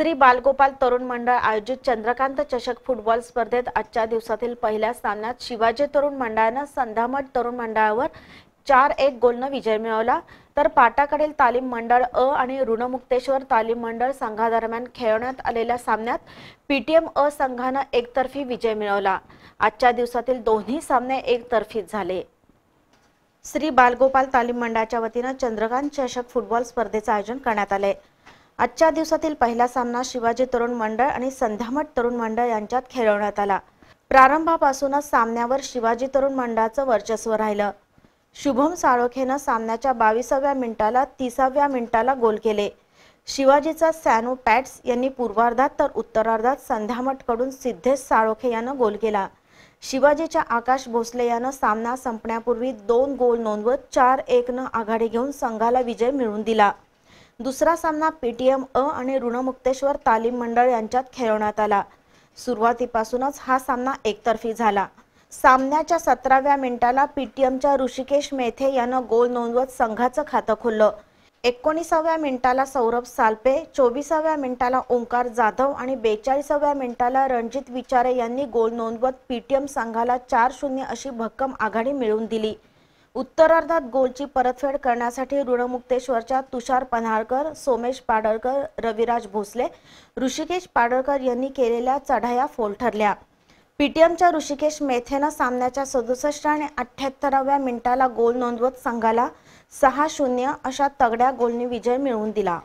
श्री बालगोपाल तरुण मंडळ आयोजित चंद्रकांत चषक फुटबॉल स्पर्धेत आजच्या दिवसातील पहिल्या सामन्यात शिवाजी तरुण मंडळानं संधामठ तरुण मंडळावर चार एक गोलनं विजय मिळवला. तर पाटाकडील तालीम मंडळ अ आणि ऋणमुक्तेश्वर तालीम मंडळ संघादरम्यान खेळवण्यात आलेल्या सामन्यात पीटीएम अ संघानं एकतर्फी विजय मिळवला. आजच्या दिवसातील दोन्ही सामने एकतर्फीच झाले. श्री बालगोपाल तालीम मंडळाच्या वतीनं चंद्रकांत चषक फुटबॉल स्पर्धेचं आयोजन करण्यात आले आजच्या दिवसातील पहिला सामना शिवाजी तरुण मंडळ आणि संध्यामठ तरुण मंडळ यांच्यात खेळवण्यात आला. प्रारंभापासूनच सामन्यावर शिवाजी तरुण मंडळाचं वर्चस्व राहिलं. शुभम साळोखेनं सामन्याच्या बावीसाव्या मिनिटाला तिसाव्या मिनिटाला गोल केले. शिवाजीचा सॅनो पॅट्स यांनी पूर्वार्धात तर उत्तरार्धात संध्यामठकडून सिद्धेश साळोखे यानं गोल केला. शिवाजीच्या आकाश भोसले यानं सामना संपण्यापूर्वी दोन गोल नोंदवत चार एकनं आघाडी घेऊन संघाला विजय मिळवून दिला. दुसरा सामना पीटीएम अ आणि ऋणमुक्तेश्वर तालीम मंडळ यांच्यात खेळवण्यात आला. सुरुवातीपासूनच हा सामना एकतर्फी झाला. सामन्याच्या सतराव्या मिनिटाला पीटीएमच्या ऋषिकेश मेथे यानं गोल नोंदवत संघाचं खातं खोललं. एकोणीसाव्या मिनिटाला सौरभ सालपे चोवीसाव्या मिनिटाला ओंकार जाधव आणि बेचाळीसाव्या मिनिटाला रणजित विचारे यांनी गोल नोंदवत पीटीएम संघाला चार शून्य अशी भक्कम आघाडी मिळवून दिली. उत्तरार्धात गोलची परतफेड करण्यासाठी ऋणमुक्तेश्वरच्या तुषार पन्हाळकर सोमेश पाडळकर रविराज भोसले ऋषिकेश पाडळकर यांनी केलेल्या चढाया फोल ठरल्या. पीटीएमच्या ऋषिकेश मेथेनं सामन्याच्या सदुसष्ट आणि अठ्ठ्याहत्तराव्या मिनिटाला गोल नोंदवत संघाला सहा शून्य अशा तगड्या गोलनी विजय मिळवून दिला.